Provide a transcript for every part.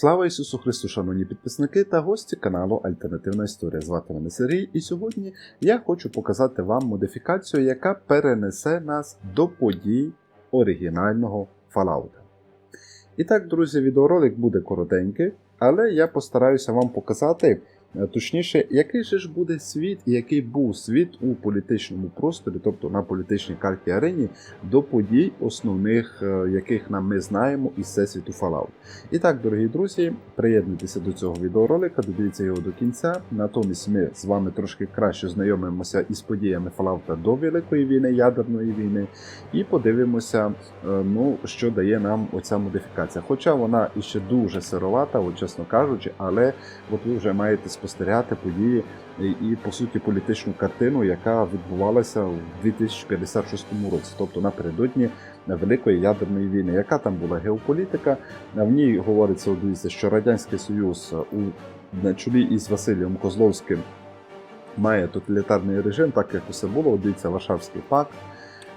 Слава Ісусу Христу, шановні підписники та гості каналу Альтернативна Історія. Звати мене Сергій, і сьогодні я хочу показати вам модифікацію, яка перенесе нас до подій оригінального Fallout. І так, друзі, відеоролик буде коротенький, але я постараюся вам показати, точніше, який же ж буде світ і який був світ у політичному просторі, тобто на політичній карті арені, до подій, основних, е, яких нам ми знаємо із всесвіту Fallout. І так, дорогі друзі, приєднуйтеся до цього відеоролика, додивіться його до кінця. Натомість ми з вами трошки краще знайомимося із подіями Fallout до Великої війни, ядерної війни, і подивимося, е, ну, що дає нам оця модифікація. Хоча вона іще дуже сировата, от чесно кажучи, але от ви вже маєте спостерігати події і, по суті політичну картину, яка відбувалася в 2056 році, тобто напередодні Великої ядерної війни. Яка там була геополітика? В ній говориться, дивіться, що Радянський Союз у на чолі із Василієм Козловським має тоталітарний режим, так як усе було. От Дивіться, Варшавський пакт.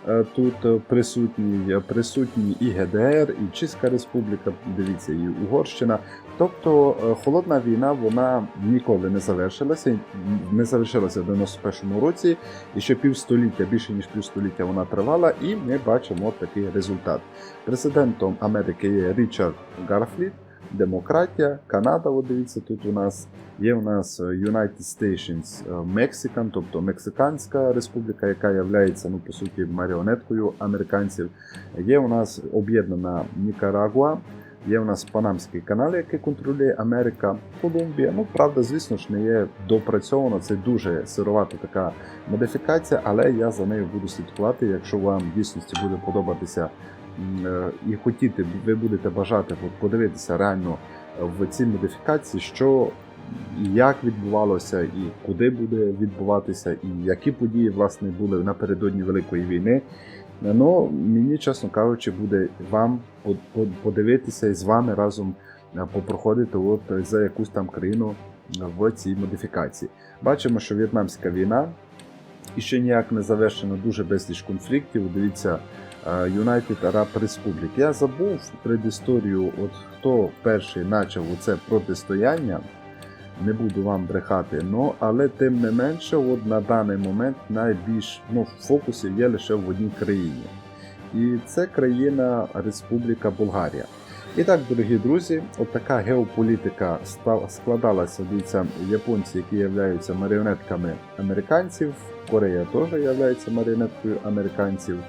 Е, Тут е, присутній, присутні і ГДР, і Чеська Республіка, дивіться, і Угорщина. Тобто е, холодна війна вона ніколи не завершилася, не завершилася в 91-му році, і ще півстоліття, більше ніж півстоліття вона тривала, і ми бачимо такий результат. Президентом Америки є Річард Гарфліт, демократія, Канада, от дивіться, тут у нас є у нас е, United Stations е, Mexican, тобто Мексиканська республіка, яка є ну, по суті маріонеткою американців. Є у нас об'єднана Нікарагуа, Є у нас Панамський канал, який контролює Америка, Колумбія. Ну, правда, звісно ж, не є допрацьовано. Це дуже сировата така модифікація, але я за нею буду слідкувати. Якщо вам в дійсності буде подобатися і хотіти, ви будете бажати подивитися реально в цій модифікації, що як відбувалося, і куди буде відбуватися, і які події власне були напередодні Великої війни. Ну, мені, чесно кажучи, буде вам по- по- подивитися і з вами разом е, попроходити от за якусь там країну в цій модифікації. Бачимо, що В'єтнамська війна і ще ніяк не завершена, дуже безліч конфліктів. Дивіться, е, United Arab Republic. Я забув предісторію, от хто перший почав оце протистояння. Не буду вам брехати, ну але тим не менше, от на даний момент найбільш ну, в фокусі є лише в одній країні. І це країна Республіка Болгарія. І так, дорогі друзі, от така геополітика складалася. Дивіться, японці, які являються маріонетками американців, Корея теж є маріонеткою американців,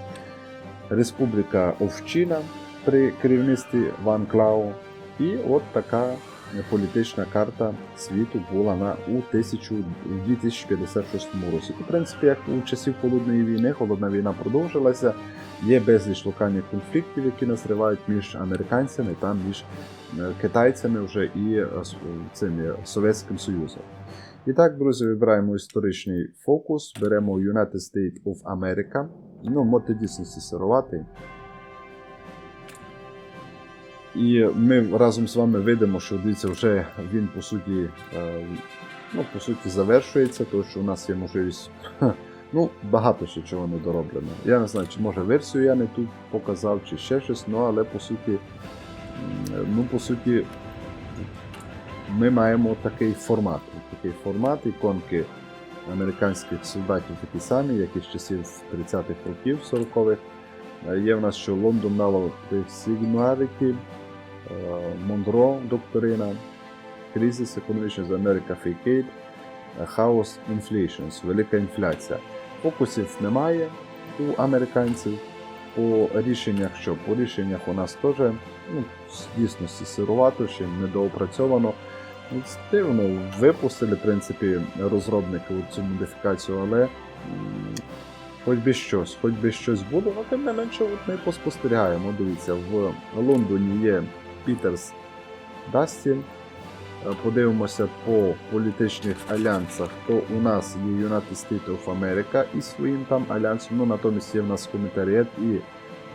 Республіка Овчина при керівництві Ван Клау. І от така політична карта світу була на у 2056 році. В принципі, як у часів холодної війни, холодна війна продовжилася. Є безліч локальних конфліктів, які назривають між американцями та між е, китайцями вже і е, цим е, Совєтським Союзом. І так, друзі, вибираємо історичний фокус, беремо United States of America. Ну, мод дійсності сироватий. І ми разом з вами видимо, що дивіться, вже він по суті, е, ну, по суті завершується, тому що у нас є можливість. Ну, багато ще чого не дороблено. Я не знаю, чи може версію я не тут показав, чи ще щось, ну але по суті, ну, по суті, ми маємо такий формат. Такий формат іконки американських солдатів такі самі, як і з часів 30-х років, 40-х. Е, Є в нас що London Naval Singularity, е, Монро докторина, Crisis Economics America Fake Aid, е, House Inflations, велика інфляція. Фокусів немає у американців. По рішеннях, що по рішеннях у нас теж ну, в дійсності сирувато, ще недоопрацьовано. Дивно, випустили, в принципі, розробники цю модифікацію, але хоч би щось, хоч би щось було, але тим не менше от ми поспостерігаємо. Дивіться, в Лондоні є Пітерс Дастін. Е, Подивимося по політичних альянсах, то у нас є United States of America із своїм там альянсом, ну натомість є в нас комітаріат і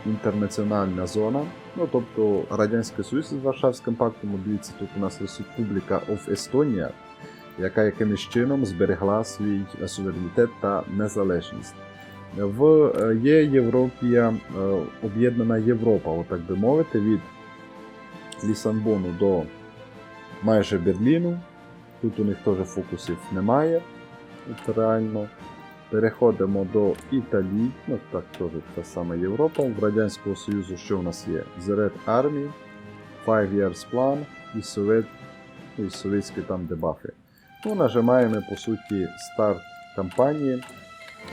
інтернаціональна зона. Ну тобто Радянський Союз з Варшавським пактом, дивіться, тут у нас Республіка of Estonia, яка якимось чином зберегла свій суверенітет та незалежність. В е, є Європія, е, об'єднана Європа, отак би мовити, від Лісабону до майже Берліну. Тут у них теж фокусів немає. От реально. Переходимо до Італії, ну так теж та сама Європа. В Радянського Союзу що у нас є? The Red Army, Five Years Plan і, Совет, і совєтські там дебафи. Ну, нажимаємо по суті старт кампанії.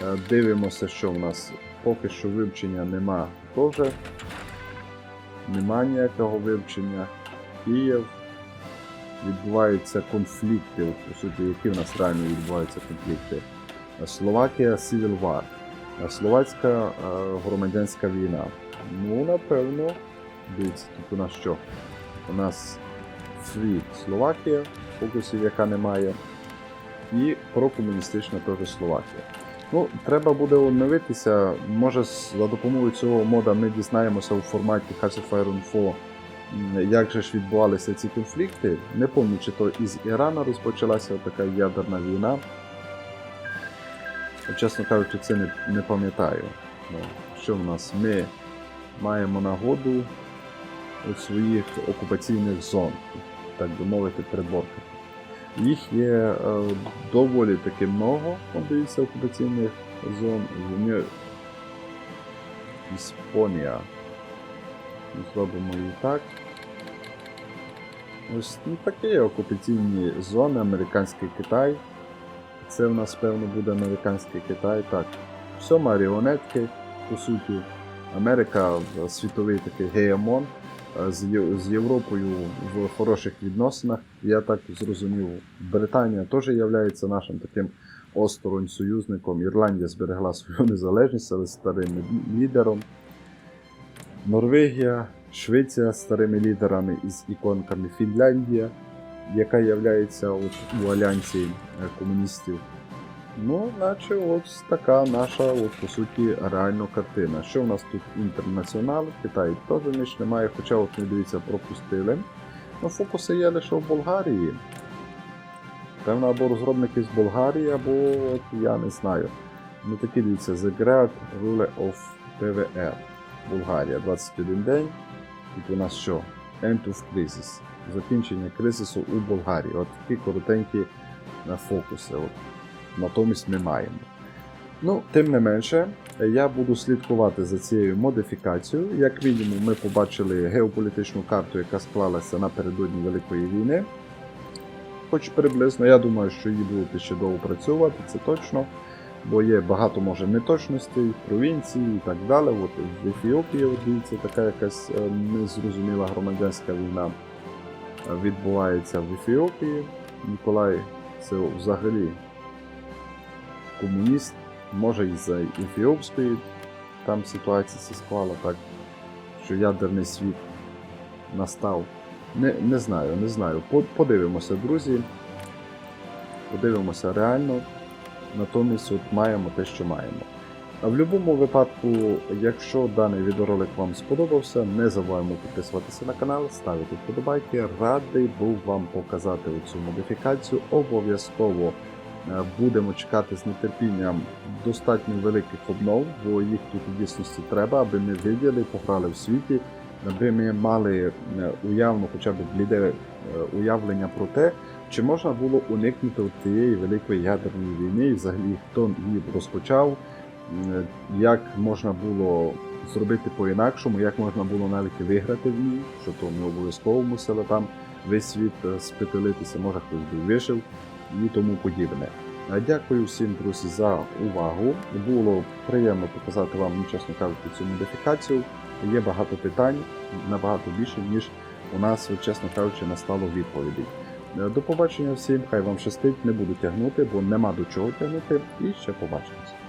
Е, Дивимося, що в нас поки що вивчення нема теж. Нема ніякого вивчення. Київ. Відбуваються конфлікти, по суті, які в нас реально відбуваються конфлікти. Словакія Civil War, Словацька е, громадянська війна. Ну, напевно, дивіться, тут у нас що? У нас Free Словакія, фокусів яка немає, і прокомуністична теж Словакія. Ну, треба буде оновитися. Може, за допомогою цього мода ми дізнаємося у форматі Hearts of Iron 4, як же ж відбувалися ці конфлікти. Не пам'ятаю, чи то із Ірана розпочалася така ядерна війна. Чесно кажучи, це не, не пам'ятаю. Ну, що в нас? Ми маємо нагоду у своїх окупаційних зон, так би мовити, приборкати. Їх є е, доволі таки много, дивіться, окупаційних зон. Вони... Іспанія. Зробимо її так. Ось ну, такі окупаційні зони, американський Китай. Це в нас, певно, буде американський Китай. Так, все маріонетки, по суті. Америка е, світовий такий геємон е, з, Європою в хороших відносинах. Я так зрозумів, Британія теж є нашим таким осторонь союзником. Ірландія зберегла свою незалежність, але старим лідером. Норвегія, Швеція старими лідерами із іконками Фінляндія, яка є от у альянсі е, комуністів. Ну, наче ось така наша, от, по суті, реально картина. Що в нас тут інтернаціонал? Китай теж ніж немає, хоча от не дивіться, пропустили. Ну, фокуси є лише в Болгарії. Певно, або розробники з Болгарії, або от, я не знаю. Ну такі дивіться, The Great Rule of PVR. Болгарія 21 день. Тут у нас що? End of Crisis. Закінчення кризису у Болгарії. От такі коротенькі е, фокуси. От. Натомість ми маємо. Ну, тим не менше, я буду слідкувати за цією модифікацією. Як мінімум, ми побачили геополітичну карту, яка склалася напередодні Великої війни. Хоч приблизно, я думаю, що її будуть ще доопрацьовувати, це точно. Бо є багато може неточностей, провінцій і так далі. От в Ефіопії, дивіться, така якась е, незрозуміла громадянська війна відбувається в Ефіопії. Ніколай це взагалі комуніст, може і за ефіопської там ситуація склала так, що ядерний світ настав. Не, не знаю, не знаю. Подивимося, друзі. Подивимося реально. Натомість от маємо те, що маємо. А в будь-якому випадку, якщо даний відеоролик вам сподобався, не забуваємо підписуватися на канал, ставити вподобайки. Радий був вам показати цю модифікацію. Обов'язково е, будемо чекати з нетерпінням достатньо великих обнов, бо їх тут у дійсності треба, аби ми виділи, пограли в світі, аби ми мали е, уявно хоча б бліде е, уявлення про те, чи можна було уникнути цієї великої ядерної війни, і взагалі хто її розпочав, як можна було зробити по-інакшому, як можна було навіть виграти в ній, що то не обов'язково мусили там весь світ е, спетелитися, може хтось би вижив і тому подібне. Е, Дякую всім, друзі, за увагу. Було приємно показати вам, чесно кажучи, цю модифікацію. Є багато питань, набагато більше, ніж у нас, чесно кажучи, настало відповідей. Е, До побачення всім, хай вам щастить, не буду тягнути, бо нема до чого тягнути. І ще побачимось.